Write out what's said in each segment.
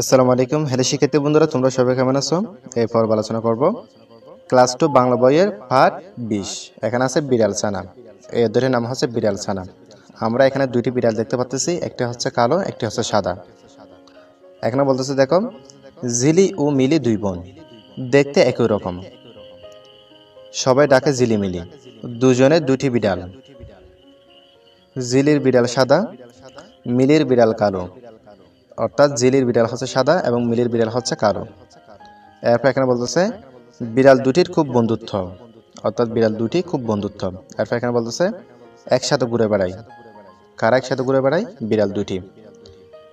আসসালামু আলাইকুম। হ্যালো শিক্ষার্থী বন্ধুরা, তোমরা সবাই কেমন আছো? এই পর্ব আলোচনা করব। ক্লাস টু বাংলা বইয়ের পার্ট বিশ। এখানে আছে বিড়াল ছানা। এই অধ্যায়ের নাম হচ্ছে বিড়াল ছানা। আমরা এখানে দুইটি বিড়াল দেখতে পাচ্ছি একটা হচ্ছে কালো, একটি হচ্ছে সাদা। এখানে বলতেছে, দেখো জিলি ও মিলি দুই বোন। দেখতে একই রকম। সবাই ডাকে জিলিমিলি দুজনে দুটি বিড়াল। জিলির বিড়াল সাদা, মিলির বিড়াল কালো। অর্থাৎ জিলির বিড়াল হচ্ছে সাদা এবং মিলির বিড়াল হচ্ছে কালো। এরপর এখানে বলতেছে, বিড়াল দুটির খুব বন্ধুত্ব। অর্থাৎ বিড়াল দুটি খুব বন্ধুত্ব। এরপর এখানে বলতেছে, একসাথে ঘুরে বেড়ায় কারা একসাথে ঘুরে বেড়ায়? বিড়াল দুটি।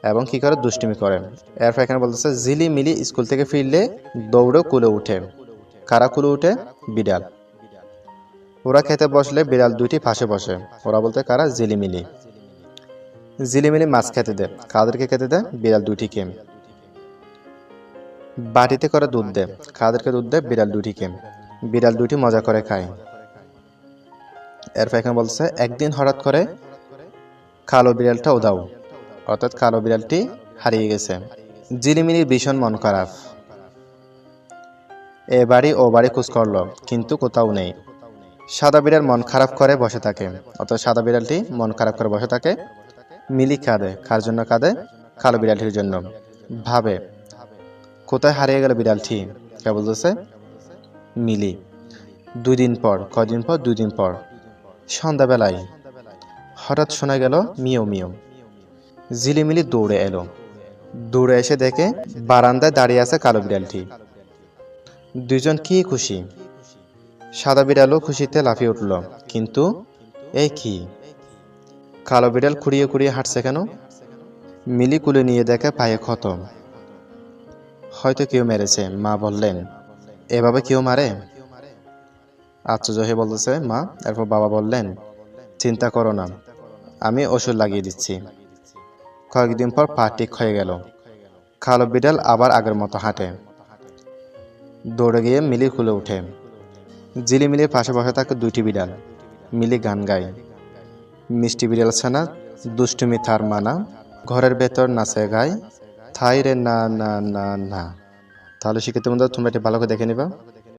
এবং কি করে? দুষ্টিমি করে। এরপর এখানে বলতেছে, জিলি মিলি স্কুল থেকে ফিরলে দৌড়ে কুলে উঠে। কারা কুলে উঠে? বিড়াল। ওরা খেতে বসলে বিড়াল দুটি পাশে বসে। ওরা বলতে, কারা? জিলিমিলি জিলিমিলি মাছ খেতে দেয় কাদেরকে খেতে দেয় বিড়াল দুটিকে বাটিতে করে দুধ দেয় কাদেরকে দুধ দেয় বিড়াল দুটি দুটিকে বিড়াল দুটি মজা করে খায়। এরপর এখানে বলছে, একদিন হঠাৎ করে কালো বিড়ালটা উদাও অর্থাৎ কালো বিড়ালটি হারিয়ে গেছে। জিলিমিলির ভীষণ মন খারাপ। এ বাড়ি, ও বাড়ি খোঁজ করল, কিন্তু কোথাও নেই। সাদা বিড়াল মন খারাপ করে বসে থাকে। অর্থাৎ সাদা বিড়ালটি মন খারাপ করে বসে থাকে। মিলি কাঁদে। কার জন্য কাঁদে? কালো বিড়ালটির জন্য। ভাবে, কোথায় হারিয়ে গেল বিড়ালটি? কে বলতেছে? মিলি। দুই দিন পর কদিন পর? দুই দিন পর। সন্ধ্যাবেলায় হঠাৎ শোনা গেল মিও মিও। ঝিলিমিলি দৌড়ে এলো। দৌড়ে এসে দেখে বারান্দায় দাঁড়িয়ে আছে কালো বিড়ালটি। দুজন কি খুশি? সাদা বিড়ালও খুশিতে লাফিয়ে উঠল। কিন্তু এই কি? কালো বিড়াল খুঁড়িয়ে খুঁড়িয়ে হাঁটছে কেন? মিলি কুলে নিয়ে দেখে পায়ে ক্ষত। হয়তো কেউ মেরেছে, মা বললেন। এভাবে কেউ মারে? আশ্চর্য হয়ে বলতেছে, মা। এরপর বাবা বললেন, চিন্তা করো না, আমি ওষুধ লাগিয়ে দিচ্ছি। কয়েকদিন পর পা ঠিক হয়ে গেল। কালো বিড়াল আবার আগের মতো হাঁটে। দৌড়ে গিয়ে মিলি খুলে উঠে। জিলিমিলির পাশে বসে থাকে দুইটি বিড়াল। মিলি গান গায়। মিষ্টি বিড়াল ছানা দুষ্টুমি থার মানা। ঘরের ভেতর নাচে গায়। থাই রে না না না না। তাহলে শিক্ষিত বন্ধুরা তোমরা এটি ভালো করে দেখে নিবা।